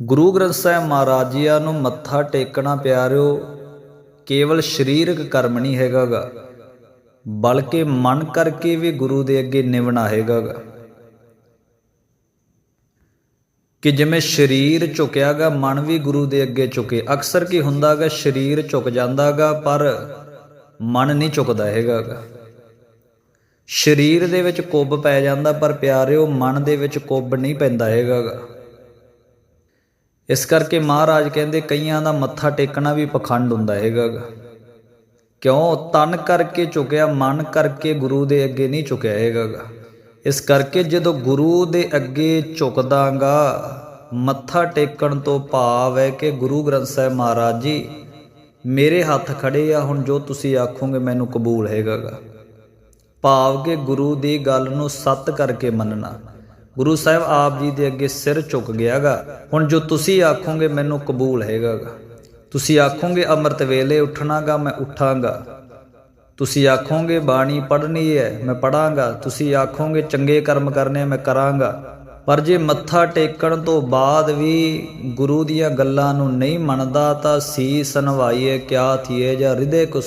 ਗੁਰੂ ਗ੍ਰੰਥ ਸਾਹਿਬ ਮਹਾਰਾਜ ਜੀਆਂ ਨੂੰ ਮੱਥਾ ਟੇਕਣਾ ਪਿਆਰਿਓ, ਕੇਵਲ ਸਰੀਰਕ ਕਰਮ ਨਹੀਂ ਹੈਗਾਗਾ, ਬਲਕਿ ਮਨ ਕਰਕੇ ਵੀ ਗੁਰੂ ਦੇ ਅੱਗੇ ਨਿਵਣਾ ਹੈਗਾਗਾ। ਕਿ ਜਿਵੇਂ ਸਰੀਰ ਝੁਕਿਆਗਾ, ਮਨ ਵੀ ਗੁਰੂ ਦੇ ਅੱਗੇ ਝੁਕੇ। ਅਕਸਰ ਕੀ ਹੁੰਦਾਗਾ, ਸਰੀਰ ਝੁਕ ਜਾਂਦਾਗਾ, ਪਰ ਮਨ ਨਹੀਂ ਝੁਕਦਾ ਹੈਗਾਗਾ। ਸਰੀਰ ਦੇ ਵਿੱਚ ਕੁੱਬ ਪੈ ਜਾਂਦਾ, ਪਰ ਪਿਆਰਿਓ, ਮਨ ਦੇ ਵਿੱਚ ਕੁੱਬ ਨਹੀਂ ਪੈਂਦਾ ਹੈਗਾਗਾ। ਇਸ ਕਰਕੇ ਮਹਾਰਾਜ ਕਹਿੰਦੇ ਕਈਆਂ ਦਾ ਮੱਥਾ ਟੇਕਣਾ ਵੀ ਪਖੰਡ ਹੁੰਦਾ ਹੈਗਾਗਾ ਕਿਉਂ? ਤਨ ਕਰਕੇ ਝੁਕਿਆ, ਮਨ ਕਰਕੇ ਗੁਰੂ ਦੇ ਅੱਗੇ ਨਹੀਂ ਝੁਕਿਆ ਹੈਗਾਗਾ ਇਸ ਕਰਕੇ ਜਦੋਂ ਗੁਰੂ ਦੇ ਅੱਗੇ ਝੁਕਦਾਗਾ ਮੱਥਾ ਟੇਕਣ ਤੋਂ ਭਾਵ ਹੈ ਕਿ ਗੁਰੂ ਗ੍ਰੰਥ ਸਾਹਿਬ ਮਹਾਰਾਜ ਜੀ, ਮੇਰੇ ਹੱਥ ਖੜੇ ਆ, ਹੁਣ ਜੋ ਤੁਸੀਂ ਆਖੋਗੇ ਮੈਨੂੰ ਕਬੂਲ ਹੈਗਾਗਾ ਭਾਵ ਕਿ ਗੁਰੂ ਦੀ ਗੱਲ ਨੂੰ ਸੱਤ ਕਰਕੇ ਮੰਨਣਾ। ਗੁਰੂ ਸਾਹਿਬ ਆਪ ਜੀ ਦੇ ਅੱਗੇ ਸਿਰ ਝੁਕ ਗਿਆਗਾ। ਹੁਣ ਜੋ ਤੁਸੀਂ ਆਖੋਗੇ ਮੈਨੂੰ ਕਬੂਲ ਹੈਗਾਗਾ। ਤੁਸੀਂ ਆਖੋਗੇ ਅੰਮ੍ਰਿਤ ਵੇਲੇ ਉੱਠਣਾਗਾ, ਮੈਂ ਉੱਠਾਂਗਾ। ਤੁਸੀਂ ਆਖੋਗੇ ਬਾਣੀ ਪੜ੍ਹਨੀ ਹੈ, ਮੈਂ ਪੜਾਂਗਾ ਤੁਸੀਂ ਆਖੋਗੇ ਚੰਗੇ ਕਰਮ ਕਰਨੇ, ਮੈਂ ਕਰਾਂਗਾ। ਪਰ ਜੇ ਮੱਥਾ ਟੇਕਣ ਤੋਂ ਬਾਅਦ ਵੀ ਗੁਰੂ ਦੀਆਂ ਗੱਲਾਂ ਨੂੰ ਨਹੀਂ ਮੰਨਦਾ, ਤਾਂ ਸੀਸ ਨਵਾਈਏ, ਕਿਆ ਥੀਏ ਜਾਂ ਹਿਰਦੇ ਕੋ